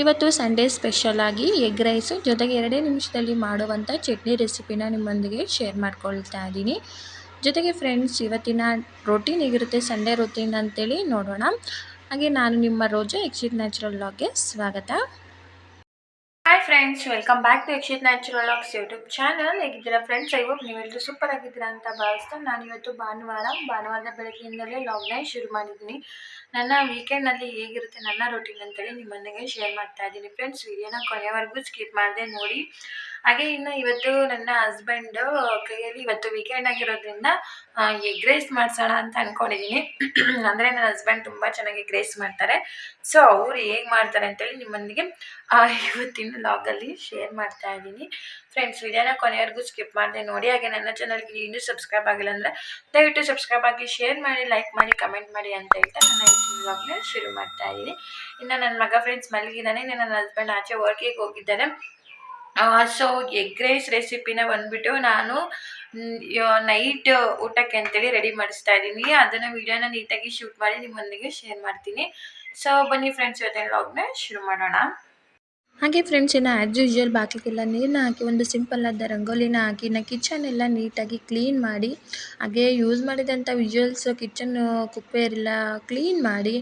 ಇವತ್ತು Sunday special ಆಗಿ egg rice ಜೊತೆಗೆ ಎರಡೇ ನಿಮಿಷದಲ್ಲಿ ಮಾಡುವಂಥ ಚಟ್ನಿ ರೆಸಿಪಿನ ನಿಮ್ಮೊಂದಿಗೆ ಶೇರ್ ಮಾಡ್ಕೊಳ್ತಾ ಇದ್ದೀನಿ. ಜೊತೆಗೆ ಫ್ರೆಂಡ್ಸ್ ಇವತ್ತಿನ ರೊಟೀನ್ ಹೇಗಿರುತ್ತೆ? ಸಂಡೇ ರೊಟೀನ್ ಅಂತೇಳಿ ನೋಡೋಣ. ಹಾಗೆ ನಾನು ನಿಮ್ಮ ರೋಜಾ ಎಕ್ಸಿಟ್ ನ್ಯಾಚುರಲ್ ಲಾಗ್ಗೆ ಸ್ವಾಗತ. Hi friends welcome back to Akshit natural acts YouTube channel ಹೇಗಿದ್ದೀರಾ ಫ್ರೆಂಡ್ಸ್ ಐ ಹೋಪ್ ನೀವೆಲ್ಲರೂ ಸೂಪರ್ ಆಗಿದ್ದೀರಾ ಅಂತ ಭಾವಿಸ್ತಾ ನಾನು ಇವತ್ತು ಭಾನುವಾರ, ಭಾನುವಾರದ ಬೆಳಗ್ಗೆಯಿಂದಲೇ ಲಾಗ್ನೈನ್ ಶುರು ಮಾಡಿದ್ದೀನಿ. ನನ್ನ ವೀಕೆಂಡ್ನಲ್ಲಿ ಹೇಗಿರುತ್ತೆ, ನನ್ನ ರೊಟೀನ್ ಅಂತೇಳಿ ನಿಮ್ಮೊಂದಿಗೆ ಶೇರ್ ಮಾಡ್ತಾ ಇದ್ದೀನಿ. ಫ್ರೆಂಡ್ಸ್ ವಿಡಿಯೋನ ಕೊನೆವರೆಗೂ ಸ್ಕಿಪ್ ಮಾಡದೆ ನೋಡಿ. ಹಾಗೆ ಇನ್ನು ಇವತ್ತು ನನ್ನ ಹಸ್ಬೆಂಡ್ ಕೈಯಲ್ಲಿ ಇವತ್ತು ವೀಕೆಂಡ್ ಆಗಿರೋದ್ರಿಂದ ಎಗ್ ರೈಸ್ ಮಾಡಿಸೋಣ ಅಂತ ಅಂದ್ಕೊಂಡಿದ್ದೀನಿ ಅಂದರೆ ನನ್ನ ಹಸ್ಬೆಂಡ್ ತುಂಬ ಚೆನ್ನಾಗಿ ಎಗ್ ರೈಸ್ ಮಾಡ್ತಾರೆ. ಸೊ ಅವ್ರು ಹೇಗೆ ಮಾಡ್ತಾರೆ ಅಂತೇಳಿ ನಿಮ್ಮೊಂದಿಗೆ ಇವತ್ತಿನ ಲಾಗಲ್ಲಿ ಶೇರ್ ಮಾಡ್ತಾ ಇದ್ದೀನಿ. ಫ್ರೆಂಡ್ಸ್ ವಿಡಿಯೋನ ಕೊನೆಯವರೆಗೂ ಸ್ಕಿಪ್ ಮಾಡಿದೆ ನೋಡಿ. ಹಾಗೆ ನನ್ನ ಚಾನಲ್ಗೆ ಇನ್ನೂ ಸಬ್ಸ್ಕ್ರೈಬ್ ಆಗಿಲ್ಲ ಅಂದರೆ ದಯವಿಟ್ಟು ಸಬ್ಸ್ಕ್ರೈಬ್ ಆಗಿ ಶೇರ್ ಮಾಡಿ ಲೈಕ್ ಮಾಡಿ ಕಮೆಂಟ್ ಮಾಡಿ ಅಂತ ಹೇಳ್ತಾ ನನ್ನ ಇವತ್ತಿನ ವ್ಲಾಗ್ನ ಶುರು ಮಾಡ್ತಾ ಇದ್ದೀನಿ. ಇನ್ನು ನನ್ನ ಮಗ ಫ್ರೆಂಡ್ಸ್ ಮಲಗಿದ್ದಾನೆ. ನನ್ನ ಹಸ್ಬೆಂಡ್ ಆಚೆ ವರ್ಕಿಗೆ ಹೋಗಿದ್ದಾರೆ ಸೊ ಎಗ್ ರೈಸ್ ರೆಸಿಪಿನ ಬಂದುಬಿಟ್ಟು ನಾನು ನೈಟ್ ಊಟಕ್ಕೆ ಅಂತೇಳಿ ರೆಡಿ ಮಾಡಿಸ್ತಾ ಇದ್ದೀನಿ. ಅದನ್ನು ವೀಡಿಯೋನ ನೀಟಾಗಿ ಶೂಟ್ ಮಾಡಿ ನಿಮ್ಮೊಂದಿಗೆ ಶೇರ್ ಮಾಡ್ತೀನಿ. ಸೊ ಬನ್ನಿ ಫ್ರೆಂಡ್ಸ್ ಇವತ್ತಿನ ಲಾಗ್ನ ಶುರು ಮಾಡೋಣ. ಹಾಗೆ ಫ್ರೆಂಡ್ಸ್ ಇನ್ನು ಆ್ಯಸ್ ಯೂಶ್ವಲ್ ಬಾಗಿಲಿಗೆಲ್ಲ ನೀರನ್ನ ಹಾಕಿ, ಒಂದು ಸಿಂಪಲ್ ಆದ ರಂಗೋಲಿನ ಹಾಕಿ ನಾ ಕಿಚನ್ ಎಲ್ಲ ನೀಟಾಗಿ ಕ್ಲೀನ್ ಮಾಡಿ, ಹಾಗೆ ಯೂಸ್ ಮಾಡಿದಂಥ ವಿಜುವಲ್ಸ್ ಕಿಚನ್ ಕುಕ್ವೇರ್ ಎಲ್ಲ ಕ್ಲೀನ್ ಮಾಡಿ,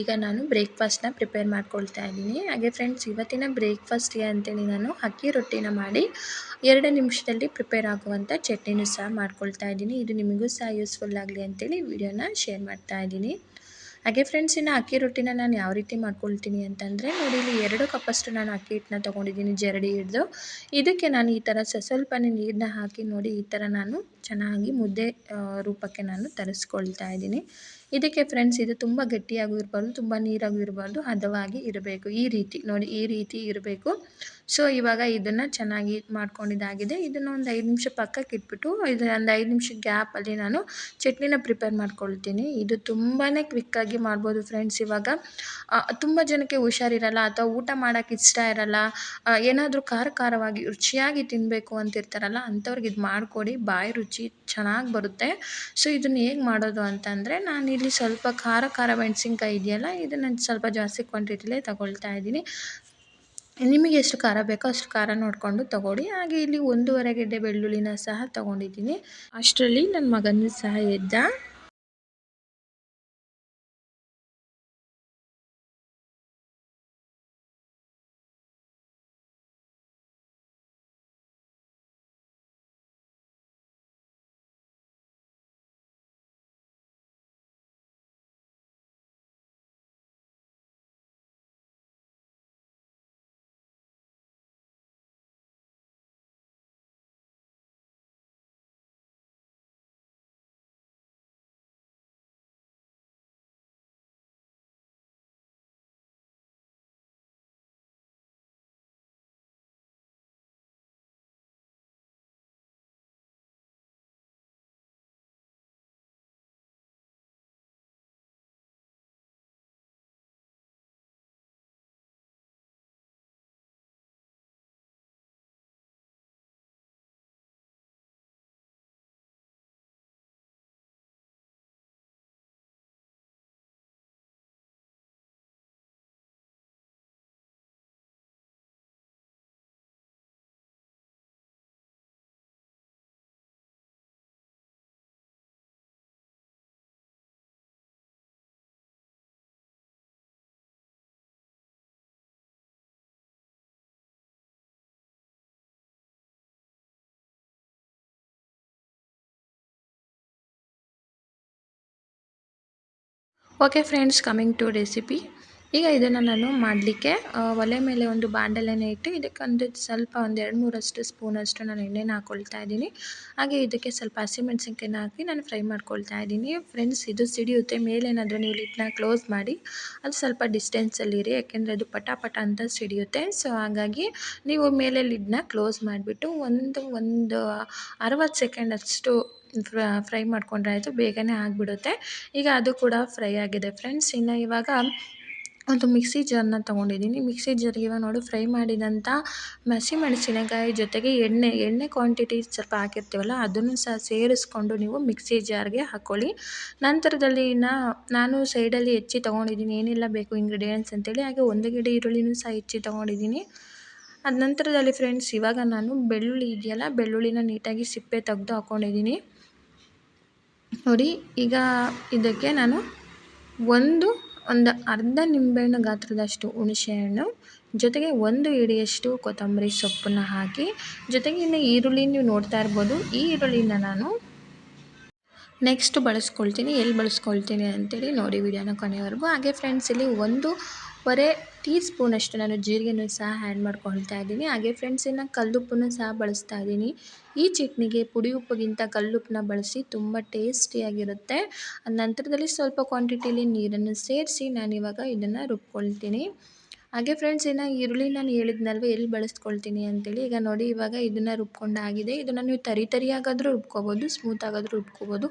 ಈಗ ನಾನು ಬ್ರೇಕ್ಫಾಸ್ಟ್ನ ಪ್ರಿಪೇರ್ ಮಾಡ್ಕೊಳ್ತಾ ಇದ್ದೀನಿ. ಹಾಗೆ ಫ್ರೆಂಡ್ಸ್ ಇವತ್ತಿನ ಬ್ರೇಕ್ಫಾಸ್ಟ್ಗೆ ಅಂತೇಳಿ ನಾನು ಅಕ್ಕಿ ರೊಟ್ಟಿನ ಮಾಡಿ, ಎರಡು ನಿಮಿಷದಲ್ಲಿ ಪ್ರಿಪೇರ್ ಆಗುವಂಥ ಚಟ್ನಿನೂ ಸಹ ಮಾಡ್ಕೊಳ್ತಾ ಇದ್ದೀನಿ. ಇದು ನಿಮಗೂ ಸಹ ಯೂಸ್ಫುಲ್ ಆಗಲಿ ಅಂತೇಳಿ ವಿಡಿಯೋನ ಶೇರ್ ಮಾಡ್ತಾ ಇದ್ದೀನಿ. ಹಾಗೆ ಫ್ರೆಂಡ್ಸ್ ಇನ್ನು ಅಕ್ಕಿ ರೊಟ್ಟಿನ ನಾನು ಯಾವ ರೀತಿ ಮಾಡ್ಕೊಳ್ತೀನಿ ಅಂತಂದರೆ ನೋಡಿ, ಇಲ್ಲಿ ಎರಡು ಕಪ್ಪಷ್ಟು ನಾನು ಅಕ್ಕಿ ಹಿಟ್ಟನ್ನ ತೊಗೊಂಡಿದ್ದೀನಿ, ಜರಡಿ ಹಿಡಿದು. ಇದಕ್ಕೆ ನಾನು ಈ ಥರ ಸ್ವಲ್ಪನೇ ನೀರನ್ನ ಹಾಕಿ ನೋಡಿ, ಈ ಥರ ನಾನು ಚೆನ್ನಾಗಿ ಮುದ್ದೆ ರೂಪಕ್ಕೆ ನಾನು ತರಿಸ್ಕೊಳ್ತಾ ಇದ್ದೀನಿ. ಇದಕ್ಕೆ ಫ್ರೆಂಡ್ಸ್ ಇದು ತುಂಬ ಗಟ್ಟಿಯಾಗೂ ಇರಬಾರ್ದು ತುಂಬ ನೀರಾಗೂ ಇರಬಾರ್ದು ಹದವಾಗಿ ಇರಬೇಕು. ಈ ರೀತಿ, ನೋಡಿ ಈ ರೀತಿ ಇರಬೇಕು. ಸೊ ಇವಾಗ ಇದನ್ನು ಚೆನ್ನಾಗಿ ಮಾಡ್ಕೊಂಡಿದ್ದಾಗಿದೆ. ಇದನ್ನು ಒಂದು ಐದು ನಿಮಿಷ ಪಕ್ಕಕ್ಕೆ ಇಟ್ಬಿಟ್ಟು, ಇದು ಒಂದು ಐದು ನಿಮಿಷ ಗ್ಯಾಪಲ್ಲಿ ನಾನು ಚಟ್ನಿನ ಪ್ರಿಪೇರ್ ಮಾಡ್ಕೊಳ್ತೀನಿ. ಇದು ತುಂಬಾ ಕ್ವಿಕ್ಕಾಗಿ ಮಾಡ್ಬೋದು ಫ್ರೆಂಡ್ಸ್ ಇವಾಗ. ತುಂಬ ಜನಕ್ಕೆ ಹುಷಾರಿರಲ್ಲ, ಅಥವಾ ಊಟ ಮಾಡೋಕ್ಕೆ ಇಷ್ಟ ಇರಲ್ಲ ಏನಾದರೂ ಖಾರ ಖಾರವಾಗಿ ರುಚಿಯಾಗಿ ತಿನ್ನಬೇಕು ಅಂತಿರ್ತಾರಲ್ಲ, ಅಂಥವ್ರಿಗೆ ಇದು ಮಾಡಿಕೊಡಿ. ಬಾಯಿ ರುಚಿ ಚೆನ್ನಾಗಿ ಬರುತ್ತೆ. ಸೊ ಇದನ್ನು ಹೇಗೆ ಮಾಡೋದು ಅಂತಂದರೆ, ನಾನು ಇಲ್ಲಿ ಸ್ವಲ್ಪ ಖಾರ ಖಾರ ಮೆಣಸಿನ್ಕಾಯಿ ಇದೆಯಲ್ಲ, ಇದನ್ನು ಸ್ವಲ್ಪ ಜಾಸ್ತಿ ಕ್ವಾಂಟಿಟಿಲೇ ತಗೊಳ್ತಾ ಇದ್ದೀನಿ. ನಿಮಗೆ ಎಷ್ಟು ಖಾರ ಬೇಕೋ ಅಷ್ಟು ಖಾರ ನೋಡಿಕೊಂಡು ತಗೊಳ್ಳಿ. ಹಾಗೆ ಇಲ್ಲಿ ಒಂದೂವರೆ ಗೆಡ್ಡೆ ಬೆಳ್ಳುಳ್ಳಿನ ಸಹ ತಗೊಂಡಿದ್ದೀನಿ. ಅಷ್ಟರಲ್ಲಿ ನನ್ನ ಮಗನೂ ಸಹ ಎದ್ದ. Okay friends coming to recipe ಈಗ ಇದನ್ನು ನಾನು ಮಾಡಲಿಕ್ಕೆ ಒಲೆ ಮೇಲೆ ಒಂದು ಬಾಂಡಲೆನ ಇಟ್ಟು ಇದಕ್ಕೆ ಒಂದು ಸ್ವಲ್ಪ ಒಂದು ಎರಡು ಮೂರಷ್ಟು ಸ್ಪೂನಷ್ಟು ನಾನು ಎಣ್ಣೆನ ಹಾಕ್ಕೊಳ್ತಾ ಇದ್ದೀನಿ. ಹಾಗೆ ಇದಕ್ಕೆ ಸ್ವಲ್ಪ ಹಸಿಮೆಣ್ಸಿನ್ಕಾಯಿನ ಹಾಕಿ ನಾನು ಫ್ರೈ ಮಾಡ್ಕೊಳ್ತಾ ಇದ್ದೀನಿ. ಫ್ರೆಂಡ್ಸ್ ಇದು ಸಿಡಿಯುತ್ತೆ. ಮೇಲೇನಾದರೂ ನೀವು ಲಿಟ್ನ ಕ್ಲೋಸ್ ಮಾಡಿ, ಅದು ಸ್ವಲ್ಪ ಡಿಸ್ಟೆನ್ಸಲ್ಲಿರಿ ಯಾಕೆಂದರೆ ಅದು ಪಟ ಪಟ ಅಂತ ಸಿಡಿಯುತ್ತೆ. ಸೊ ಹಾಗಾಗಿ ನೀವು ಮೇಲೆ ಲಿಡ್ನ ಕ್ಲೋಸ್ ಮಾಡಿಬಿಟ್ಟು ಒಂದು ಒಂದು ಅರವತ್ತು ಸೆಕೆಂಡ್ ಅಷ್ಟು ಫ್ರೈ ಮಾಡ್ಕೊಂಡ್ರೆ ಆಯಿತು ಬೇಗನೆ ಆಗಿಬಿಡುತ್ತೆ. ಈಗ ಅದು ಕೂಡ ಫ್ರೈ ಆಗಿದೆ ಫ್ರೆಂಡ್ಸ್. ಇನ್ನು ಇವಾಗ ಒಂದು ಮಿಕ್ಸಿ ಜಾರನ್ನ ತೊಗೊಂಡಿದ್ದೀನಿ. ಮಿಕ್ಸಿ ಜಾರಿಗೆ ಇವಾಗ ನೋಡಿ, ಫ್ರೈ ಮಾಡಿದಂಥ ಹಸಿಮೆಣಸಿನಕಾಯಿ ಜೊತೆಗೆ ಎಣ್ಣೆ ಎಣ್ಣೆ ಕ್ವಾಂಟಿಟಿ ಸ್ವಲ್ಪ ಹಾಕಿರ್ತೀವಲ್ಲ, ಅದನ್ನು ಸಹ ಸೇರಿಸ್ಕೊಂಡು ನೀವು ಮಿಕ್ಸಿ ಜಾರ್ಗೆ ಹಾಕ್ಕೊಳ್ಳಿ ನಂತರದಲ್ಲಿ ಇನ್ನು ನಾನು ಸೈಡಲ್ಲಿ ಹೆಚ್ಚಿ ತೊಗೊಂಡಿದ್ದೀನಿ. ಏನೆಲ್ಲ ಬೇಕು ಇಂಗ್ರೀಡಿಯೆಂಟ್ಸ್ ಅಂತೇಳಿ, ಹಾಗೆ ಒಂದು ಗಿಡ ಈರುಳ್ಳಿನೂ ಸಹ ಹೆಚ್ಚಿ ತೊಗೊಂಡಿದ್ದೀನಿ. ಅದ ನಂತರದಲ್ಲಿ ಫ್ರೆಂಡ್ಸ್, ಇವಾಗ ನಾನು ಬೆಳ್ಳುಳ್ಳಿ ಇದೆಯಲ್ಲ, ಬೆಳ್ಳುಳ್ಳಿನ ನೀಟಾಗಿ ಸಿಪ್ಪೆ ತೆಗೆದು ಹಾಕ್ಕೊಂಡಿದ್ದೀನಿ ನೋಡಿ, ಈಗ ಇದಕ್ಕೆ ನಾನು ಒಂದು ಒಂದು ಅರ್ಧ ನಿಂಬೆಹಣ್ಣು ಗಾತ್ರದಷ್ಟು ಹುಣಸೆಹಣ್ಣು, ಜೊತೆಗೆ ಒಂದು ಹಿಡಿಯಷ್ಟು ಕೊತ್ತಂಬರಿ ಸೊಪ್ಪನ್ನು ಹಾಕಿ, ಜೊತೆಗೆ ಇನ್ನು ಈರುಳ್ಳಿ ನೀವು ನೋಡ್ತಾ ಇರ್ಬೋದು. ಈ ಈರುಳ್ಳಿನ ನಾನು ನೆಕ್ಸ್ಟ್ ಬಳಸ್ಕೊಳ್ತೀನಿ. ಎಲ್ಲಿ ಬಳಸ್ಕೊಳ್ತೀನಿ ಅಂತೇಳಿ ನೋಡಿ ವಿಡಿಯೋನ ಕೊನೆವರೆಗೂ. ಹಾಗೆ ಫ್ರೆಂಡ್ಸ್ ಇಲ್ಲಿ ಒಂದು ವರೆ ಟೀ ಸ್ಪೂನಷ್ಟು ನಾನು ಜೀರಿಗೆನೂ ಸಹ ಆ್ಯಡ್ ಮಾಡ್ಕೊಳ್ತಾ ಇದ್ದೀನಿ. ಹಾಗೆ ಫ್ರೆಂಡ್ಸ್ ಇನ್ನು ಕಲ್ಲುಪ್ಪನ್ನು ಸಹ ಬಳಸ್ತಾ ಇದ್ದೀನಿ. ಈ ಚಟ್ನಿಗೆ ಪುಡಿ ಉಪ್ಪಿಗಿಂತ ಕಲ್ಲುಪ್ಪನ್ನ ಬಳಸಿ ತುಂಬ ಟೇಸ್ಟಿಯಾಗಿರುತ್ತೆ ನಂತರದಲ್ಲಿ ಸ್ವಲ್ಪ ಕ್ವಾಂಟಿಟಿಲಿ ನೀರನ್ನು ಸೇರಿಸಿ ನಾನಿವಾಗ ಇದನ್ನು ರುಬ್ಕೊಳ್ತೀನಿ. ಹಾಗೆ ಫ್ರೆಂಡ್ಸ್ ಇನ್ನು ಈರುಳ್ಳಿ ನಾನು ಹೇಳಿದ್ನಲ್ವ, ಎಲ್ಲಿ ಬಳಸ್ಕೊಳ್ತೀನಿ ಅಂತೇಳಿ. ಈಗ ನೋಡಿ, ಇವಾಗ ಇದನ್ನು ರುಬ್ಕೊಂಡಾಗಿದೆ ಇದನ್ನು ನೀವು ತರಿ ತರಿಯಾಗಾದರೂ ರುಬ್ಕೋಬೋದು ಸ್ಮೂತಾಗಾದರೂ ರುಬ್ಕೋಬೋದು.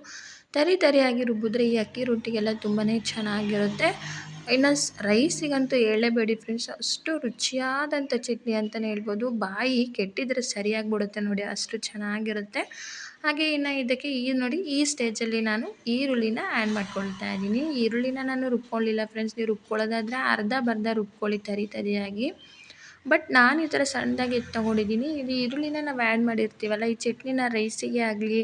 ತರಿ ತರಿಯಾಗಿ ರುಬ್ಬಿದ್ರೆ ಈ ಅಕ್ಕಿ ರೊಟ್ಟಿಗೆಲ್ಲ ತುಂಬಾ ಚೆನ್ನಾಗಿರುತ್ತೆ. ಇನ್ನು ಸ್ ರೈಸಿಗಂತೂ ಹೇಳಲೇಬೇಡಿ ಫ್ರೆಂಡ್ಸ್ ಅಷ್ಟು ರುಚಿಯಾದಂಥ ಚಟ್ನಿ ಅಂತಲೇ ಹೇಳ್ಬೋದು. ಬಾಯಿ ಕೆಟ್ಟಿದ್ರೆ ಸರಿಯಾಗಿಬಿಡುತ್ತೆ ನೋಡಿ, ಅಷ್ಟು ಚೆನ್ನಾಗಿರುತ್ತೆ. ಹಾಗೆ ಇನ್ನು ಇದಕ್ಕೆ ಈ ನೋಡಿ, ಈ ಸ್ಟೇಜಲ್ಲಿ ನಾನು ಈರುಳ್ಳಿನ ಆ್ಯಡ್ ಮಾಡ್ಕೊಳ್ತಾ ಇದ್ದೀನಿ. ಈರುಳ್ಳಿನ ನಾನು ರುಬ್ಕೊಳ್ಳಿಲ್ಲ ಫ್ರೆಂಡ್ಸ್ ನೀವು ರುಬ್ಕೊಳ್ಳೋದಾದರೆ ಅರ್ಧ ಬರ್ಧ ರುಬ್ಕೊಳ್ಳಿ ತರಿ ತರಿಯಾಗಿ. ಬಟ್ ನಾನು ಈ ಥರ ಸಣ್ಣದಾಗಿ ತೊಗೊಂಡಿದ್ದೀನಿ ಇದು ಈರುಳ್ಳಿನ ನಾವು ಆ್ಯಡ್ ಮಾಡಿರ್ತೀವಲ್ಲ, ಈ ಚಟ್ನಿನ ರೈಸಿಗೆ ಆಗಲಿ,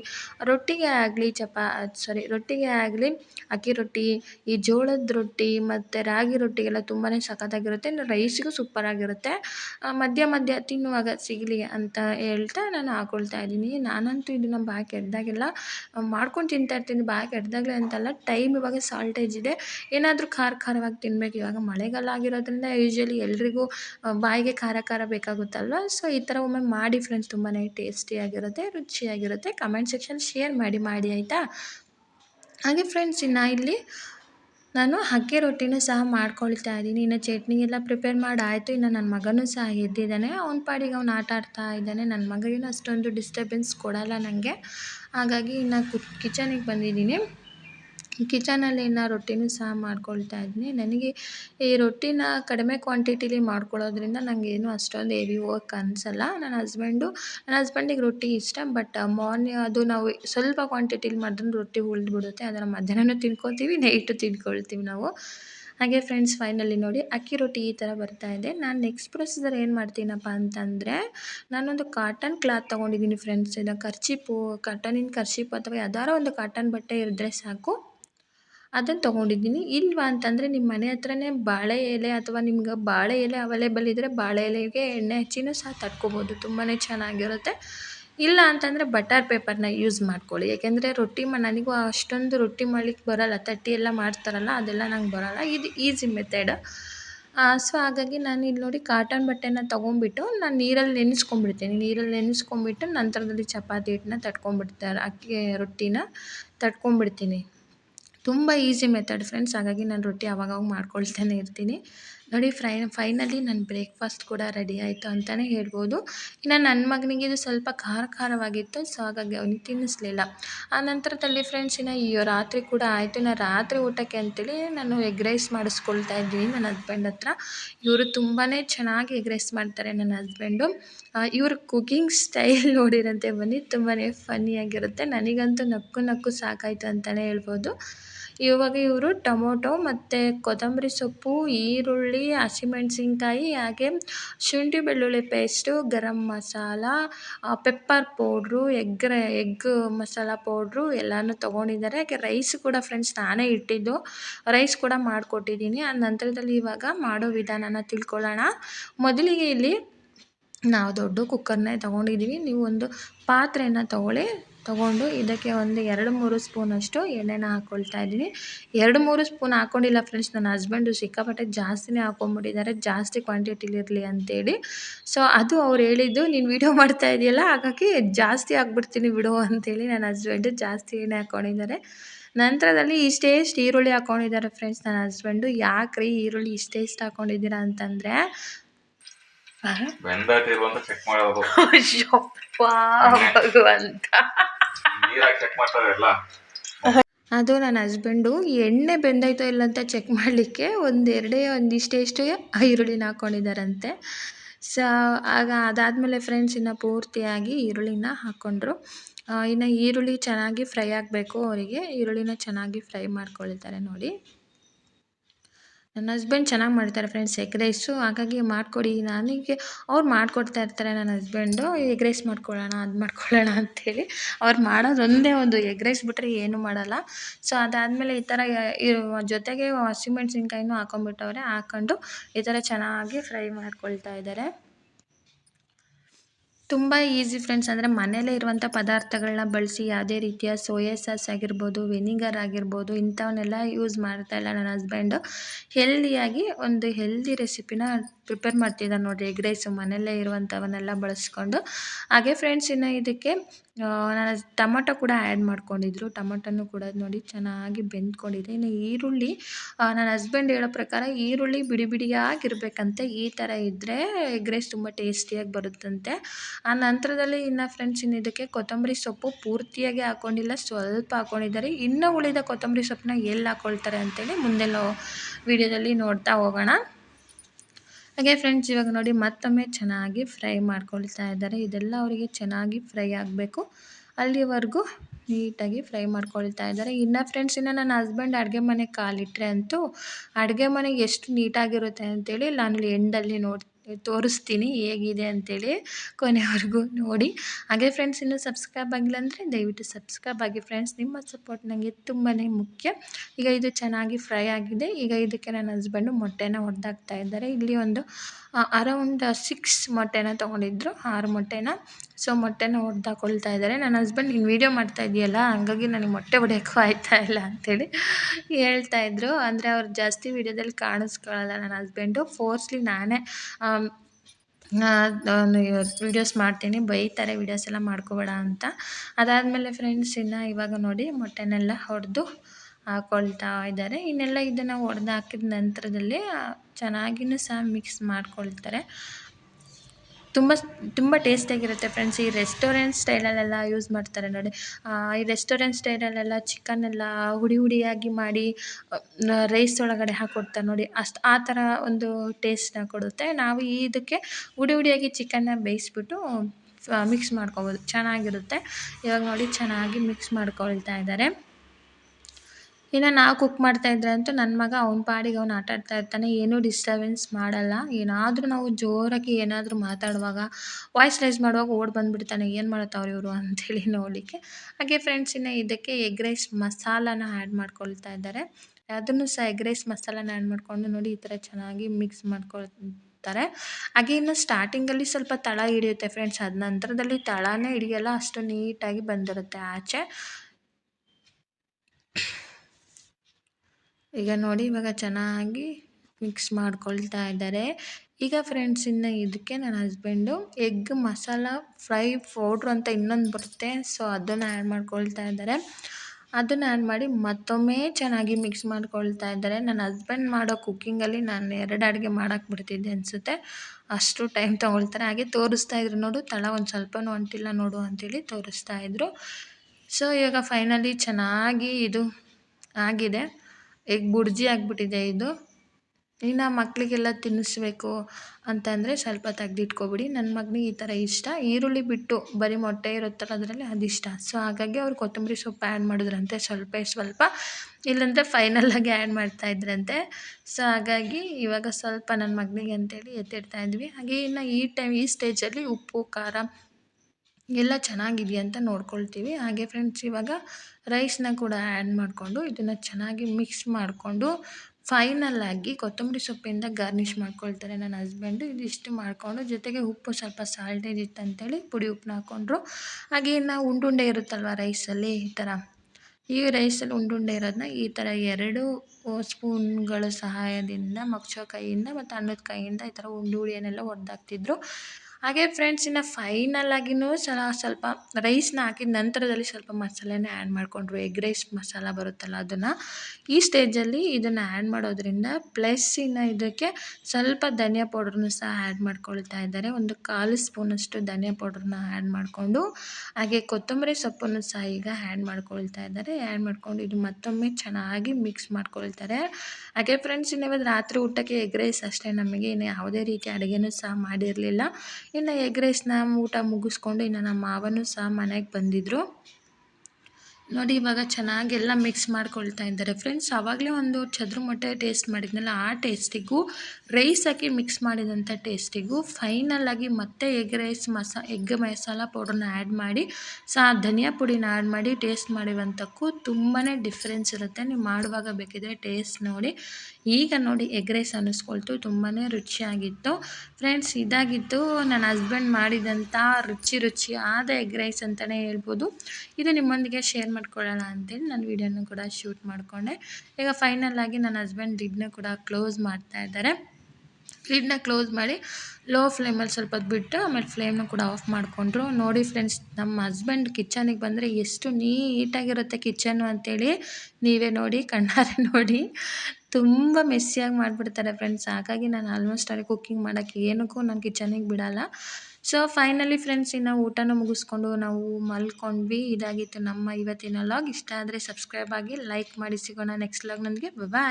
ರೊಟ್ಟಿಗೆ ಆಗಲಿ, ಚಪಾ ಸಾರಿ ರೊಟ್ಟಿಗೆ ಆಗಲಿ, ಅಕ್ಕಿ ರೊಟ್ಟಿ, ಈ ಜೋಳದ ರೊಟ್ಟಿ ಮತ್ತು ರಾಗಿ ರೊಟ್ಟಿಗೆಲ್ಲ ತುಂಬಾ ಸಖತ್ತಾಗಿರುತ್ತೆ. ಇನ್ನು ರೈಸಿಗೂ ಸೂಪರಾಗಿರುತ್ತೆ. ಮಧ್ಯ ಮಧ್ಯ ತಿನ್ನುವಾಗ ಸಿಗಲಿ ಅಂತ ಹೇಳ್ತಾ ನಾನು ಹಾಕೊಳ್ತಾ ಇದ್ದೀನಿ ನಾನಂತೂ ಇದನ್ನು ಬಾಯಿ ಕೆಡ್ದಾಗೆಲ್ಲ ಮಾಡ್ಕೊಂಡು ತಿಂತಾ ಇರ್ತೀನಿ. ಬಾಯಿ ಕೆಡ್ದಾಗಲೇ ಅಂತಲ್ಲ, ಟೈಮ್ ಇವಾಗ ಸಾಲ್ಟೇಜ್ ಇದೆ. ಏನಾದರೂ ಖಾರ ಖಾರವಾಗಿ ತಿನ್ಬೇಕು. ಇವಾಗ ಮಳೆಗಾಲ ಆಗಿರೋದ್ರಿಂದ ಯೂಶ್ವಲಿ ಎಲ್ರಿಗೂ ಬಾಯಿಗೆ ಖಾರ ಖಾರ ಬೇಕಾಗುತ್ತಲ್ವ? ಸೊ ಈ ಥರ ಒಮ್ಮೆ ಮಾಡಿ ಫ್ರೆಂಡ್ಸ್ ತುಂಬಾ ಟೇಸ್ಟಿಯಾಗಿರುತ್ತೆ ರುಚಿಯಾಗಿರುತ್ತೆ. ಕಮೆಂಟ್ ಸೆಕ್ಷನ್ ಶೇರ್ ಮಾಡಿ ಮಾಡಿ ಆಯಿತಾ? ಹಾಗೆ ಫ್ರೆಂಡ್ಸ್ ಇನ್ನು ಇಲ್ಲಿ ನಾನು ಅಕ್ಕಿ ರೊಟ್ಟಿನೂ ಸಹ ಮಾಡ್ಕೊಳ್ತಾ ಇದ್ದೀನಿ. ಇನ್ನು ಚಟ್ನಿ ಎಲ್ಲ ಪ್ರಿಪೇರ್ ಮಾಡಿ ಆಯಿತು ಇನ್ನು ನನ್ನ ಮಗನೂ ಸಹ ಎದ್ದಿದ್ದಾನೆ. ಅವ್ನ ಪಾಡಿಗೆ ಅವ್ನು ಆಟ ಆಡ್ತಾ ಇದ್ದಾನೆ. ನನ್ನ ಮಗನೂ ಅಷ್ಟೊಂದು ಡಿಸ್ಟರ್ಬೆನ್ಸ್ ಕೊಡಲ್ಲ ನನಗೆ ಹಾಗಾಗಿ ಇನ್ನು ಕು ಕಿಚನಿಗೆ ಬಂದಿದ್ದೀನಿ. ಕಿಚನಲ್ಲಿ ನಾ ರೊಟ್ಟಿನೂ ಸಹ ಮಾಡ್ಕೊಳ್ತಾ ಇದ್ದೀನಿ ನನಗೆ ಈ ರೊಟ್ಟಿನ ಕಡಿಮೆ ಕ್ವಾಂಟಿಟಿಲಿ ಮಾಡ್ಕೊಳ್ಳೋದ್ರಿಂದ ನನಗೇನು ಅಷ್ಟೊಂದು ಹೆವಿ ವರ್ಕ್ ಅನಿಸಲ್ಲ. ನನ್ನ ಹಸ್ಬೆಂಡು ನನ್ನ ಹಸ್ಬೆಂಡಿಗೆ ರೊಟ್ಟಿ ಇಷ್ಟ ಬಟ್ ಮಾರ್ನಿ ಅದು ನಾವು ಸ್ವಲ್ಪ ಕ್ವಾಂಟಿಟಿಲಿ ಮಾಡಿದ್ರೆ ರೊಟ್ಟಿ ಉಳಿದ್ಬಿಡುತ್ತೆ. ಅದನ್ನು ಮಧ್ಯಾಹ್ನನೂ ತಿನ್ಕೊತೀವಿ ನೈಟು ತಿನ್ಕೊಳ್ತೀವಿ ನಾವು. ಹಾಗೆ ಫ್ರೆಂಡ್ಸ್ ಫೈನಲಿ ನೋಡಿ ಅಕ್ಕಿ ರೊಟ್ಟಿ ಈ ಥರ ಬರ್ತಾ ಇದೆ. ನಾನು ನೆಕ್ಸ್ಟ್ ಪ್ರೊಸೀಜರ್ ಏನು ಮಾಡ್ತೀನಪ್ಪ ಅಂತಂದರೆ, ನಾನೊಂದು ಕಾಟನ್ ಕ್ಲಾತ್ ತೊಗೊಂಡಿದ್ದೀನಿ ಫ್ರೆಂಡ್ಸ್ ಇದು ಕರ್ಚಿಪು ಕಾಟನಿನ ಕರ್ಚಿಪ್ ಅಥವಾ ಯಾವ್ದಾರ ಒಂದು ಕಾಟನ್ ಬಟ್ಟೆ ಇದ್ದರೆ ಸಾಕು. ಅದನ್ನು ತೊಗೊಂಡಿದ್ದೀನಿ. ಇಲ್ವಾ ಅಂತಂದರೆ ನಿಮ್ಮ ಮನೆ ಹತ್ರನೇ ಬಾಳೆ ಎಲೆ ಅಥವಾ ನಿಮ್ಗೆ ಬಾಳೆ ಎಲೆ ಅವೈಲೇಬಲ್ ಇದ್ದರೆ ಬಾಳೆ ಎಲೆಗೆ ಎಣ್ಣೆ ಹಚ್ಚಿನೂ ಸಹ ತಟ್ಕೊಬೋದು. ತುಂಬಾ ಚೆನ್ನಾಗಿರುತ್ತೆ. ಇಲ್ಲ ಅಂತಂದರೆ ಬಟರ್ ಪೇಪರ್ನ ಯೂಸ್ ಮಾಡ್ಕೊಳ್ಳಿ. ಯಾಕೆಂದರೆ ರೊಟ್ಟಿ ಮಾ ನನಗೂ ಅಷ್ಟೊಂದು ರೊಟ್ಟಿ ಮಾಡ್ಲಿಕ್ಕೆ ಬರೋಲ್ಲ. ತಟ್ಟಿ ಎಲ್ಲ ಮಾಡ್ತಾರಲ್ಲ, ಅದೆಲ್ಲ ನಂಗೆ ಬರೋಲ್ಲ. ಇದು ಈಸಿ ಮೆಥಡ್ ಸೊ ಹಾಗಾಗಿ ನಾನು ಇಲ್ಲಿ ನೋಡಿ ಕಾಟನ್ ಬಟ್ಟೆನ ತೊಗೊಂಬಿಟ್ಟು ನಾನು ನೀರಲ್ಲಿ ನೆನೆಸ್ಕೊಂಬಿಡ್ತೀನಿ ನೀರಲ್ಲಿ ನೆನೆಸ್ಕೊಂಬಿಟ್ಟು ನಂತರದಲ್ಲಿ ಚಪಾತಿ ಹಿಟ್ಟನ್ನ ತಟ್ಕೊಂಬಿಡ್ತಾರೆ ಅಕ್ಕಿ ರೊಟ್ಟಿನ ತಟ್ಕೊಂಬಿಡ್ತೀನಿ ತುಂಬ ಈಸಿ ಮೆಥಡ್ ಫ್ರೆಂಡ್ಸ್. ಹಾಗಾಗಿ ನಾನು ರೊಟ್ಟಿ ಅವಾಗವಾಗ ಮಾಡ್ಕೊಳ್ತಾನೆ ಇರ್ತೀನಿ. ನೋಡಿ, ಫ್ರೈ ಫೈನಲಿ ನನ್ನ ಬ್ರೇಕ್ಫಾಸ್ಟ್ ಕೂಡ ರೆಡಿ ಆಯಿತು ಅಂತಲೇ ಹೇಳ್ಬೋದು. ಇನ್ನು ನನ್ನ ಮಗನಿಗೆ ಇದು ಸ್ವಲ್ಪ ಖಾರ ಖಾರವಾಗಿತ್ತು ಸೊ ಹಾಗಾಗಿ ಅವ್ನಿಗೆ ತಿನ್ನಿಸ್ಲಿಲ್ಲ. ಆ ನಂತರದಲ್ಲಿ ಫ್ರೆಂಡ್ಸ್ ಇನ್ನು ಈ ರಾತ್ರಿ ಕೂಡ ಆಯಿತು. ನಾನು ರಾತ್ರಿ ಊಟಕ್ಕೆ ಅಂತೇಳಿ ನಾನು ಎಗ್ ರೈಸ್ ಮಾಡಿಸ್ಕೊಳ್ತಾ ಇದ್ದೀನಿ ನನ್ನ ಹಸ್ಬೆಂಡ್ ಹತ್ರ. ಇವರು ತುಂಬಾ ಚೆನ್ನಾಗಿ ಎಗ್ ರೈಸ್ ಮಾಡ್ತಾರೆ ನನ್ನ ಹಸ್ಬೆಂಡು ಇವ್ರ ಕುಕಿಂಗ್ ಸ್ಟೈಲ್ ನೋಡಿರಂತೆ ಬನ್ನಿ. ತುಂಬಾ ಫನ್ನಿಯಾಗಿರುತ್ತೆ ನನಗಂತೂ ನಕ್ಕು ನಕ್ಕು ಸಾಕಾಯಿತು ಅಂತಲೇ ಹೇಳ್ಬೋದು. ಇವಾಗ ಇವರು ಟೊಮೊಟೊ ಮತ್ತು ಕೊತ್ತಂಬರಿ ಸೊಪ್ಪು, ಈರುಳ್ಳಿ ಹಸಿಮೆಣ್ಸಿನ್ಕಾಯಿ ಹಾಗೆ ಶುಂಠಿ ಬೆಳ್ಳುಳ್ಳಿ paste garam masala pepper powder egg egg masala powder ಎಲ್ಲನೂ ತೊಗೊಂಡಿದ್ದಾರೆ. ಹಾಗೆ ರೈಸ್ ಕೂಡ ಫ್ರೆಂಡ್ಸ್ ನಾನೇ ಇಟ್ಟಿದ್ದು. ರೈಸ್ ಕೂಡ ಮಾಡಿಕೊಟ್ಟಿದ್ದೀನಿ. ಆ ನಂತರದಲ್ಲಿ ಇವಾಗ ಮಾಡೋ ವಿಧಾನನ ತಿಳ್ಕೊಳ್ಳೋಣ. ಮೊದಲಿಗೆ ಇಲ್ಲಿ ನಾವು ದೊಡ್ಡ ಕುಕ್ಕರ್ನೇ ತೊಗೊಂಡಿದ್ದೀವಿ. ನೀವು ಒಂದು ಪಾತ್ರೆಯನ್ನು ತೊಗೊಳ್ಳಿ. ತೊಗೊಂಡು ಇದಕ್ಕೆ ಒಂದು ಎರಡು ಮೂರು ಸ್ಪೂನಷ್ಟು ಎಣ್ಣೆನ ಹಾಕ್ಕೊಳ್ತಾ ಇದ್ದೀನಿ. ಎರಡು ಮೂರು ಸ್ಪೂನ್ ಹಾಕ್ಕೊಂಡಿಲ್ಲ ಫ್ರೆಂಡ್ಸ್ ನನ್ನ ಹಸ್ಬೆಂಡು ಸಿಕ್ಕಾಪಟ್ಟೆ ಜಾಸ್ತಿನೇ ಹಾಕ್ಕೊಂಬಿಟ್ಟಿದ್ದಾರೆ ಜಾಸ್ತಿ ಕ್ವಾಂಟಿಟಿಲಿರಲಿ ಅಂತೇಳಿ. ಸೊ ಅದು ಅವ್ರು ಹೇಳಿದ್ದು ನೀನು ವೀಡಿಯೋ ಮಾಡ್ತಾ ಇದೆಯಲ್ಲ ಹಾಗಾಗಿ ಜಾಸ್ತಿ ಹಾಕ್ಬಿಡ್ತೀನಿ ಬಿಡು ಅಂತೇಳಿ ನನ್ನ ಹಸ್ಬೆಂಡು ಜಾಸ್ತಿ ಎಣ್ಣೆ ಹಾಕ್ಕೊಂಡಿದ್ದಾರೆ ನಂತರದಲ್ಲಿ ಇಷ್ಟೇ ಇಷ್ಟು ಈರುಳ್ಳಿ ಹಾಕ್ಕೊಂಡಿದ್ದಾರೆ ಫ್ರೆಂಡ್ಸ್ ನನ್ನ ಹಸ್ಬೆಂಡು ಯಾಕ್ರಿ ಈರುಳ್ಳಿ ಇಷ್ಟೇಷ್ಟು ಹಾಕ್ಕೊಂಡಿದ್ದೀರಾ ಅಂತಂದರೆ ಅಂತ ಭಗವಂತ. ನೀರಾಗಿ ಚೆಕ್ ಮಾಡ್ತಾರೆ ಅದು ನನ್ನ ಹಸ್ಬೆಂಡು ಎಣ್ಣೆ ಬೆಂದೈತೋ ಇಲ್ಲ ಅಂತ ಚೆಕ್ ಮಾಡಲಿಕ್ಕೆ ಒಂದೆರಡೇ ಒಂದಿಷ್ಟೇ ಇಷ್ಟು ಈರುಳ್ಳಿನ ಹಾಕ್ಕೊಂಡಿದ್ದಾರಂತೆ ಸೊ ಆಗ ಅದಾದಮೇಲೆ ಫ್ರೆಂಡ್ಸ್ ಇನ್ನು ಪೂರ್ತಿಯಾಗಿ ಈರುಳ್ಳಿನ ಹಾಕ್ಕೊಂಡ್ರು ಇನ್ನು ಈರುಳ್ಳಿ ಚೆನ್ನಾಗಿ ಫ್ರೈ ಆಗಬೇಕು ಅವರಿಗೆ. ಈರುಳ್ಳಿನ ಚೆನ್ನಾಗಿ ಫ್ರೈ ಮಾಡ್ಕೊಳ್ತಾರೆ ನೋಡಿ. ನನ್ನ ಹಸ್ಬೆಂಡ್ ಚೆನ್ನಾಗಿ ಮಾಡ್ತಾರೆ ಫ್ರೆಂಡ್ಸ್ ಎಗ್ ರೈಸು ಹಾಗಾಗಿ ಮಾಡಿಕೊಡಿ. ನನಗೆ ಅವ್ರು ಮಾಡಿಕೊಡ್ತಾ ಇರ್ತಾರೆ ನನ್ನ ಹಸ್ಬೆಂಡು ಎಗ್ ರೈಸ್ ಮಾಡ್ಕೊಳ್ಳೋಣ, ಅದು ಮಾಡ್ಕೊಳ್ಳೋಣ ಅಂಥೇಳಿ ಅವ್ರು ಮಾಡೋದು ಒಂದೇ ಒಂದು ಎಗ್ ರೈಸ್ ಬಿಟ್ಟರೆ ಏನೂ ಮಾಡೋಲ್ಲ. ಸೊ ಅದಾದಮೇಲೆ ಈ ಥರ ಜೊತೆಗೆ ಹಸಿಮೆಣ್ಸಿನ್ಕಾಯಿನೂ ಹಾಕೊಂಬಿಟ್ಟವ್ರೆ ಹಾಕೊಂಡು ಈ ಥರ ಚೆನ್ನಾಗಿ ಫ್ರೈ ಮಾಡ್ಕೊಳ್ತಾ ಇದ್ದಾರೆ. ತುಂಬ ಈಸಿ ಫ್ರೆಂಡ್ಸ್ ಅಂದರೆ ಮನೆಯಲ್ಲೇ ಇರುವಂಥ ಪದಾರ್ಥಗಳನ್ನ ಬಳಸಿ ಯಾವುದೇ ರೀತಿಯ ಸೋಯಾ ಸಾಸ್ ಆಗಿರ್ಬೋದು ವಿನಿಗರ್ ಆಗಿರ್ಬೋದು, ಇಂಥವನ್ನೆಲ್ಲ ಯೂಸ್ ಮಾಡ್ತಾ ಇಲ್ಲ ನನ್ನ ಹಸ್ಬೆಂಡು ಹೆಲ್ದಿಯಾಗಿ ಒಂದು ಹೆಲ್ದಿ ರೆಸಿಪಿನ ಪ್ರಿಪೇರ್ ಮಾಡ್ತಿದ್ದಾನೆ ನೋಡಿರಿ, ಎಗ್ ರೈಸು ಮನೆಯಲ್ಲೇ ಇರುವಂಥವನ್ನೆಲ್ಲ ಬಳಸ್ಕೊಂಡು. ಹಾಗೆ ಫ್ರೆಂಡ್ಸ್ ಇನ್ನು ಇದಕ್ಕೆ ನಾನು ಟಮಟೊ ಕೂಡ ಆ್ಯಡ್ ಮಾಡ್ಕೊಂಡಿದ್ರು. ಟೊಮೊಟೊನು ಕೂಡ ನೋಡಿ ಚೆನ್ನಾಗಿ ಬೆಂದ್ಕೊಂಡಿದೆ. ಇನ್ನು ಈರುಳ್ಳಿ ನನ್ನ ಹಸ್ಬೆಂಡ್ ಹೇಳೋ ಪ್ರಕಾರ ಈರುಳ್ಳಿ ಬಿಡಿ ಬಿಡಿಯಾಗಿರಬೇಕಂತೆ. ಈ ಥರ ಇದ್ದರೆ ಎಗ್ ರೈಸ್ ತುಂಬ ಟೇಸ್ಟಿಯಾಗಿ ಬರುತ್ತಂತೆ. ಆ ನಂತರದಲ್ಲಿ ಇನ್ನು ಫ್ರೆಂಡ್ಸ್ ಇನ್ನು ಇದಕ್ಕೆ ಕೊತ್ತಂಬರಿ ಸೊಪ್ಪು ಪೂರ್ತಿಯಾಗಿ ಹಾಕ್ಕೊಂಡಿಲ್ಲ ಸ್ವಲ್ಪ ಹಾಕ್ಕೊಂಡಿದ್ದಾರೆ ಇನ್ನೂ ಉಳಿದ ಕೊತ್ತಂಬರಿ ಸೊಪ್ಪನ್ನ ಎಲ್ಲಿ ಹಾಕ್ಕೊಳ್ತಾರೆ ಅಂತೇಳಿ ಮುಂದೆ ವಿಡಿಯೋದಲ್ಲಿ ನೋಡ್ತಾ ಹೋಗೋಣ. ಹಾಗೆ ಫ್ರೆಂಡ್ಸ್ ಇವಾಗ ನೋಡಿ ಮತ್ತೊಮ್ಮೆ ಚೆನ್ನಾಗಿ ಫ್ರೈ ಮಾಡ್ಕೊಳ್ತಾ ಇದ್ದಾರೆ. ಇದೆಲ್ಲ ಅವರಿಗೆ ಚೆನ್ನಾಗಿ ಫ್ರೈ ಆಗಬೇಕು. ಅಲ್ಲಿವರೆಗೂ ನೀಟಾಗಿ ಫ್ರೈ ಮಾಡ್ಕೊಳ್ತಾ ಇದ್ದಾರೆ. ಇನ್ನು ಫ್ರೆಂಡ್ಸ್ ಇನ್ನು ನನ್ನ ಹಸ್ಬೆಂಡ್ ಅಡುಗೆ ಮನೆಗೆ ಕಾಲಿಟ್ಟರೆ ಅಂತೂ, ಅಡುಗೆ ಮನೆಗೆ ಎಷ್ಟು ನೀಟಾಗಿರುತ್ತೆ ಅಂತೇಳಿ ನಾನು ಎಂಡಲ್ಲಿ ನೋಡಿ ತೋರಿಸ್ತೀನಿ ಹೇಗಿದೆ ಅಂತೇಳಿ ಕೊನೆವರೆಗೂ ನೋಡಿ. ಹಾಗೆ ಫ್ರೆಂಡ್ಸ್ ಇನ್ನೂ ಸಬ್ಸ್ಕ್ರೈಬ್ ಆಗಿಲ್ಲ ಅಂದರೆ ದಯವಿಟ್ಟು ಸಬ್ಸ್ಕ್ರೈಬ್ ಆಗಿ ಫ್ರೆಂಡ್ಸ್ ನಿಮ್ಮ ಸಪೋರ್ಟ್ ನನಗೆ ತುಂಬಾ ಮುಖ್ಯ. ಈಗ ಇದು ಚೆನ್ನಾಗಿ ಫ್ರೈ ಆಗಿದೆ. ಈಗ ಇದಕ್ಕೆ ನನ್ನ ಹಸ್ಬೆಂಡು ಮೊಟ್ಟೆನ ಇದ್ದಾರೆ. ಇಲ್ಲಿ ಒಂದು ಅರೌಂಡ್ ಸಿಕ್ಸ್ ಮೊಟ್ಟೆನ ತೊಗೊಂಡಿದ್ರು. ಆರು ಮೊಟ್ಟೆನ. ಸೊ ಮೊಟ್ಟೆನ ಹೊಡೆದಾಕೊಳ್ತಾ ಇದ್ದಾರೆ ನನ್ನ ಹಸ್ಬೆಂಡ್ ನೀನು ವೀಡಿಯೋ ಮಾಡ್ತಾ ಇದೆಯಲ್ಲ? ಹಂಗಾಗಿ ನನಗೆ ಮೊಟ್ಟೆ ಹೊಡೆಯೋಕ್ಕೂ ಆಯ್ತಾ ಇಲ್ಲ? ಅಂಥೇಳಿ ಹೇಳ್ತಾಯಿದ್ರು ಅಂದರೆ ಅವ್ರು ಜಾಸ್ತಿ ವೀಡಿಯೋದಲ್ಲಿ ಕಾಣಿಸ್ಕೊಳ್ಳಲ್ಲ ನನ್ನ ಹಸ್ಬೆಂಡು ಫೋರ್ಸ್ಲಿ ನಾನೇ ವೀಡಿಯೋಸ್ ಮಾಡ್ತೀನಿ. ಬೈತಾರೆ ವೀಡಿಯೋಸ್ ಎಲ್ಲ ಮಾಡ್ಕೋಬೇಡ ಅಂತ. ಅದಾದಮೇಲೆ ಫ್ರೆಂಡ್ಸ್ ಇನ್ನು ಇವಾಗ ನೋಡಿ ಮೊಟ್ಟೆನೆಲ್ಲ ಹೊಡೆದು ಹಾಕೊಳ್ತಾ ಇದ್ದಾರೆ ಇನ್ನೆಲ್ಲ ಇದನ್ನು ಹೊಡೆದು ಹಾಕಿದ ನಂತರದಲ್ಲಿ ಚೆನ್ನಾಗಿಯೂ ಸಹ ಮಿಕ್ಸ್ ಮಾಡ್ಕೊಳ್ತಾರೆ. ತುಂಬ ತುಂಬ ಟೇಸ್ಟಿಯಾಗಿರುತ್ತೆ ಫ್ರೆಂಡ್ಸ್ ಈ ರೆಸ್ಟೋರೆಂಟ್ ಸ್ಟೈಲಲ್ಲೆಲ್ಲ ಯೂಸ್ ಮಾಡ್ತಾರೆ ನೋಡಿ. ಈ ರೆಸ್ಟೋರೆಂಟ್ ಸ್ಟೈಲಲ್ಲೆಲ್ಲ ಚಿಕನ್ನೆಲ್ಲ ಹುಡಿ ಹುಡಿಯಾಗಿ ಮಾಡಿ ರೈಸ್ ಒಳಗಡೆ ಹಾಕ್ಕೊಡ್ತಾರೆ ನೋಡಿ. ಅಷ್ಟು, ಆ ಥರ ಒಂದು ಟೇಸ್ಟನ್ನ ಕೊಡುತ್ತೆ. ನಾವು ಇದಕ್ಕೆ ಹುಡಿ ಹುಡಿಯಾಗಿ ಚಿಕನ್ನ ಬೇಯಿಸ್ಬಿಟ್ಟು ಮಿಕ್ಸ್ ಮಾಡ್ಕೊಬೋದು. ಚೆನ್ನಾಗಿರುತ್ತೆ. ಇವಾಗ ನೋಡಿ ಚೆನ್ನಾಗಿ ಮಿಕ್ಸ್ ಮಾಡ್ಕೊಳ್ತಾ ಇದ್ದಾರೆ. ಇನ್ನು ನಾವು ಕುಕ್ ಮಾಡ್ತಾಯಿದ್ರೆ ಅಂತೂ ನನ್ನ ಮಗ ಅವ್ನ ಪಾಡಿಗೆ ಅವ್ನು ಆಟ ಆಡ್ತಾ ಇರ್ತಾನೆ, ಏನೂ ಡಿಸ್ಟರ್ಬೆನ್ಸ್ ಮಾಡಲ್ಲ. ಏನಾದರೂ ನಾವು ಜೋರಾಗಿ ಏನಾದರೂ ಮಾತಾಡುವಾಗ ವಾಯ್ಸ್ ರೈಸ್ ಮಾಡುವಾಗ ಓಡಿ ಬಂದುಬಿಡ್ತಾನೆ, ಏನು ಮಾಡುತ್ತವ್ರು ಇವರು ಅಂಥೇಳಿ ನೋಡಲಿಕ್ಕೆ. ಹಾಗೆ ಫ್ರೆಂಡ್ಸ್ ಇನ್ನು ಇದಕ್ಕೆ ಎಗ್ ರೈಸ್ ಮಸಾಲಾನ ಆ್ಯಡ್ ಮಾಡ್ಕೊಳ್ತಾ ಇದ್ದಾರೆ. ಅದನ್ನು ಸಹ ಎಗ್ ರೈಸ್ ಮಸಾಲಾನ ಆ್ಯಡ್ ಮಾಡಿಕೊಂಡು ನೋಡಿ ಈ ಥರ ಚೆನ್ನಾಗಿ ಮಿಕ್ಸ್ ಮಾಡ್ಕೊಳ್ತಾರೆ. ಹಾಗೆ ಇನ್ನು ಸ್ಟಾರ್ಟಿಂಗಲ್ಲಿ ಸ್ವಲ್ಪ ತಳ ಹಿಡಿಯುತ್ತೆ ಫ್ರೆಂಡ್ಸ್ ಅದ ನಂತರದಲ್ಲಿ ತಳನೇ ಹಿಡಿಯಲ್ಲ, ಅಷ್ಟು ನೀಟಾಗಿ ಬಂದಿರುತ್ತೆ ಆಚೆ. ಈಗ ನೋಡಿ ಇವಾಗ ಚೆನ್ನಾಗಿ ಮಿಕ್ಸ್ ಮಾಡ್ಕೊಳ್ತಾ ಇದ್ದಾರೆ. ಈಗ ಫ್ರೆಂಡ್ಸ್ ಇನ್ನು ಇದಕ್ಕೆ ನನ್ನ husband egg masala fry powder ಅಂತ ಇನ್ನೊಂದು ಬರುತ್ತೆ. ಸೊ ಅದನ್ನು ಆ್ಯಡ್ ಮಾಡ್ಕೊಳ್ತಾ ಇದ್ದಾರೆ. ಅದನ್ನು ಆ್ಯಡ್ ಮಾಡಿ ಮತ್ತೊಮ್ಮೆ ಚೆನ್ನಾಗಿ ಮಿಕ್ಸ್ ಮಾಡ್ಕೊಳ್ತಾ ಇದ್ದಾರೆ. ನನ್ನ ಹಸ್ಬೆಂಡ್ ಮಾಡೋ ಕುಕ್ಕಿಂಗಲ್ಲಿ ನಾನು ಎರಡು ಅಡುಗೆ ಮಾಡೋಕ್ಕೆ ಬಿಡ್ತಿದ್ದೆ ಅನಿಸುತ್ತೆ. ಅಷ್ಟು ಟೈಮ್ ತೊಗೊಳ್ತಾರೆ. ಹಾಗೆ ತೋರಿಸ್ತಾ ಇದ್ರು ನೋಡು, ತಳ ಒಂದು ಸ್ವಲ್ಪನೂ ಅಂಟಿಲ್ಲ ನೋಡು ಅಂಥೇಳಿ ತೋರಿಸ್ತಾ ಇದ್ರು. ಸೊ ಇವಾಗ ಫೈನಲಿ ಚೆನ್ನಾಗಿ ಇದು ಆಗಿದೆ. ಎಗ್ ಬುರ್ಜಿ ಆಗಿಬಿಟ್ಟಿದೆ ಇದು. ಇನ್ನು ಮಕ್ಕಳಿಗೆಲ್ಲ ತಿನ್ನಿಸ್ಬೇಕು ಅಂತಂದರೆ ಸ್ವಲ್ಪ ತೆಗ್ದಿಟ್ಕೊಬಿಡಿ. ನನ್ನ ಮಗನಿಗೆ ಈ ಥರ ಇಷ್ಟ. ಈರುಳ್ಳಿ ಬಿಟ್ಟು ಬರೀ ಮೊಟ್ಟೆ ಇರುತ್ತಲ್ಲ, ಅದರಲ್ಲಿ ಅದಿಷ್ಟ ಸೊ ಹಾಗಾಗಿ ಅವ್ರು ಕೊತ್ತಂಬರಿ ಸೊಪ್ಪು ಆ್ಯಡ್ ಮಾಡಿದ್ರಂತೆ ಸ್ವಲ್ಪ ಸ್ವಲ್ಪ. ಇಲ್ಲಂದರೆ ಫೈನಲ್ಲಾಗಿ ಆ್ಯಡ್ ಮಾಡ್ತಾಯಿದ್ರಂತೆ ಸೊ ಹಾಗಾಗಿ ಇವಾಗ ಸ್ವಲ್ಪ ನನ್ನ ಮಗನಿಗೆ ಅಂತೇಳಿ ಎತ್ತಿಡ್ತಾ ಇದ್ವಿ. ಹಾಗೆ ಇನ್ನು ಈ ಟೈಮ್ ಈ ಸ್ಟೇಜಲ್ಲಿ ಉಪ್ಪು, ಖಾರ ಎಲ್ಲ ಚೆನ್ನಾಗಿದೆಯಾ ಅಂತ ನೋಡ್ಕೊಳ್ತೀವಿ. ಹಾಗೆ ಫ್ರೆಂಡ್ಸ್ ಇವಾಗ ರೈಸ್ನ ಕೂಡ ಆ್ಯಡ್ ಮಾಡಿಕೊಂಡು ಇದನ್ನು ಚೆನ್ನಾಗಿ ಮಿಕ್ಸ್ ಮಾಡಿಕೊಂಡು ಆಗಿ ಕೊತ್ತಂಬರಿ ಸೊಪ್ಪಿಂದ ಗಾರ್ನಿಷ್ ಮಾಡ್ಕೊಳ್ತಾರೆ ನನ್ನ ಹಸ್ಬೆಂಡು ಇದಿಷ್ಟು ಮಾಡಿಕೊಂಡು ಜೊತೆಗೆ ಉಪ್ಪು ಸ್ವಲ್ಪ ಸಾಲ್ಟೇಜ್ ಇತ್ತು ಅಂತೇಳಿ ಪುಡಿ ಉಪ್ಪನ್ನ ಹಾಕ್ಕೊಂಡ್ರು ಹಾಗೆ ಇನ್ನು ಉಂಡುಂಡೆ ಇರುತ್ತಲ್ವ ರೈಸಲ್ಲಿ ಈ ಥರ ಈ ರೈಸಲ್ಲಿ ಉಂಡುಂಡೆ ಇರೋದನ್ನ ಈ ಥರ ಎರಡು ಸ್ಪೂನ್ಗಳ ಸಹಾಯದಿಂದ ಮಗ್ಚೋ ಕೈಯಿಂದ ಮತ್ತು ಅನ್ನದ ಕೈಯಿಂದ ಈ ಥರ ಉಂಡು ಹುಡಿಯನ್ನೆಲ್ಲ ಒಡೆದಾಕ್ತಿದ್ರು. ಹಾಗೆ ಫ್ರೆಂಡ್ಸ್ ಇನ್ನು ಫೈನಲ್ ಸಲ ಸ್ವಲ್ಪ ರೈಸ್ನ ಹಾಕಿದ ನಂತರದಲ್ಲಿ ಸ್ವಲ್ಪ ಮಸಾಲೆನ ಆ್ಯಡ್ ಮಾಡಿಕೊಂಡ್ರು. ಎಗ್ ರೈಸ್ ಮಸಾಲ ಬರುತ್ತಲ್ಲ ಅದನ್ನು. ಈ ಸ್ಟೇಜಲ್ಲಿ ಇದನ್ನು ಆ್ಯಡ್ ಮಾಡೋದ್ರಿಂದ ಪ್ಲಸ್ ಇನ್ನು ಇದಕ್ಕೆ ಸ್ವಲ್ಪ ಧನಿಯಾ ಪೌಡ್ರನ್ನು ಸಹ ಆ್ಯಡ್ ಮಾಡ್ಕೊಳ್ತಾ ಇದ್ದಾರೆ. ಒಂದು ಕಾಲು ಸ್ಪೂನಷ್ಟು ಧನಿಯಾ ಪೌಡ್ರನ್ನ ಆ್ಯಡ್ ಮಾಡಿಕೊಂಡು, ಹಾಗೆ ಕೊತ್ತಂಬರಿ ಸೊಪ್ಪನ್ನು ಸಹ ಈಗ ಆ್ಯಡ್ ಮಾಡ್ಕೊಳ್ತಾ ಇದ್ದಾರೆ. ಆ್ಯಡ್ ಮಾಡಿಕೊಂಡು ಇದು ಮತ್ತೊಮ್ಮೆ ಚೆನ್ನಾಗಿ ಮಿಕ್ಸ್ ಮಾಡ್ಕೊಳ್ತಾರೆ. ಹಾಗೆ ಫ್ರೆಂಡ್ಸ್ ಇನ್ನೇವಾದ ರಾತ್ರಿ ಊಟಕ್ಕೆ ಎಗ್ ರೈಸ್ ಅಷ್ಟೇ ನಮಗೆ ಇನ್ನು ಯಾವುದೇ ರೀತಿ ಅಡುಗೆನೂ ಸಹ ಮಾಡಿರಲಿಲ್ಲ. ಇನ್ನು ಎಗ್ ರೈಸ್ನ ಊಟ ಮುಗಿಸ್ಕೊಂಡು ಇನ್ನು ನಮ್ಮ ಮಾವನೂ ಸಹ ಮನೆಗೆ ಬಂದಿದ್ದರು ನೋಡಿ ಇವಾಗ ಚೆನ್ನಾಗೆಲ್ಲ ಮಿಕ್ಸ್ ಮಾಡ್ಕೊಳ್ತಾ ಇದ್ದಾರೆ ಫ್ರೆಂಡ್ಸ್ ಆವಾಗಲೇ ಒಂದು ಚದ್ರ ಮೊಟ್ಟೆ ಟೇಸ್ಟ್ ಮಾಡಿದ್ನಲ್ಲ, ಆ ಟೇಸ್ಟಿಗೂ ರೈಸ್ ಹಾಕಿ ಮಿಕ್ಸ್ ಮಾಡಿದಂಥ ಟೇಸ್ಟಿಗೂ ಫೈನಲಾಗಿ ಮತ್ತೆ ಎಗ್ ರೈಸ್ ಮಸಾ, ಎಗ್ ಮಸಾಲ ಪೌಡ್ರನ್ನ ಆ್ಯಡ್ ಮಾಡಿ, ಸಹ ಧನಿಯಾ ಪುಡಿನ ಆ್ಯಡ್ ಮಾಡಿ ಟೇಸ್ಟ್ ಮಾಡಿರುವಂಥಕ್ಕೂ ತುಂಬಾ ಡಿಫ್ರೆನ್ಸ್ ಇರುತ್ತೆ. ನೀವು ಮಾಡುವಾಗ ಬೇಕಿದ್ರೆ ಟೇಸ್ಟ್ ನೋಡಿ. ಈಗ ನೋಡಿ ಎಗ್ ರೈಸ್ ಅನ್ನಿಸ್ಕೊಳ್ತು ತುಂಬಾ ರುಚಿಯಾಗಿತ್ತು. ಫ್ರೆಂಡ್ಸ್ ಇದಾಗಿತ್ತು. ನನ್ನ ಹಸ್ಬೆಂಡ್ ಮಾಡಿದಂಥ ರುಚಿ ರುಚಿ ಆದ ಎಗ್ ರೈಸ್ ಅಂತಲೇ ಹೇಳ್ಬೋದು. ಇದು ನಿಮ್ಮೊಂದಿಗೆ ಶೇರ್ ಮಾಡ್ಕೊಳ್ಳೋಣ ಅಂತೇಳಿ ನಾನು ವೀಡಿಯೋನ ಕೂಡ ಶೂಟ್ ಮಾಡಿಕೊಂಡೆ. ಈಗ ಫೈನಲ್ ಆಗಿ ನನ್ನ ಹಸ್ಬೆಂಡ್ ಲಿಡ್ನ ಕೂಡ ಕ್ಲೋಸ್ ಮಾಡ್ತಾ ಇದ್ದಾರೆ. ಲಿಡ್ನ ಕ್ಲೋಸ್ ಮಾಡಿ ಲೋ ಫ್ಲೇಮಲ್ಲಿ ಸ್ವಲ್ಪ ಹೊತ್ತು ಬಿಟ್ಟು ಆಮೇಲೆ ಫ್ಲೇಮ್ನ ಕೂಡ ಆಫ್ ಮಾಡಿಕೊಂಡ್ರು. ನೋಡಿ ಫ್ರೆಂಡ್ಸ್ ನಮ್ಮ ಹಸ್ಬೆಂಡ್ ಕಿಚನಿಗೆ ಬಂದರೆ ಎಷ್ಟು ನೀಟಾಗಿರುತ್ತೆ ಕಿಚನು ಅಂತೇಳಿ ನೀವೇ ನೋಡಿ, ಕಣ್ಣಾರೆ ನೋಡಿ. ತುಂಬ ಮೆಸ್ಸಿಯಾಗಿ ಮಾಡಿಬಿಡ್ತಾರೆ ಫ್ರೆಂಡ್ಸ್ ಹಾಗಾಗಿ ನಾನು ಆಲ್ಮೋಸ್ಟ್ ಅಲ್ಲಿ ಕುಕ್ಕಿಂಗ್ ಮಾಡೋಕ್ಕೆ ಏನಕ್ಕೂ ನಾನು ಕಿಚನಿಗೆ ಬಿಡೋಲ್ಲ. ಸೊ ಫೈನಲಿ ಫ್ರೆಂಡ್ಸ್ ಇನ್ನು ಊಟನ ಮುಗಿಸ್ಕೊಂಡು ನಾವು ಮಲ್ಕೊಂಡ್ವಿ. ಇದಾಗಿತ್ತು ನಮ್ಮ ಇವತ್ತಿನ ಲಾಗ್ ಇಷ್ಟ ಆದರೆ ಸಬ್ಸ್ಕ್ರೈಬ್ ಆಗಿ ಲೈಕ್ ಮಾಡಿ. ಸಿಗೋಣ ನೆಕ್ಸ್ಟ್ ಲಾಗ್ ನನಗೆ. ಬಾಯ್